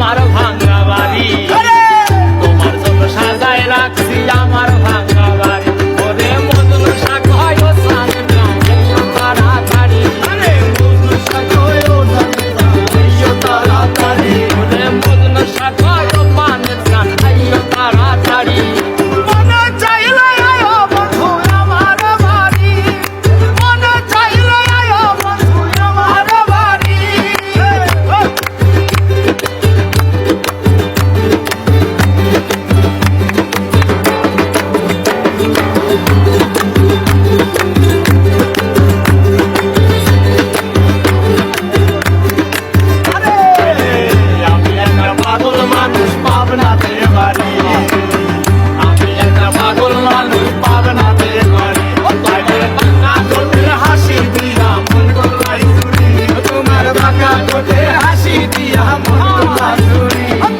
আমার ভাঙ্গা বাড়ি। তোমার জন্য সাজায় রাখছি আমার ভাঙ্গা ঠোঁটে হাসি দিয়া মন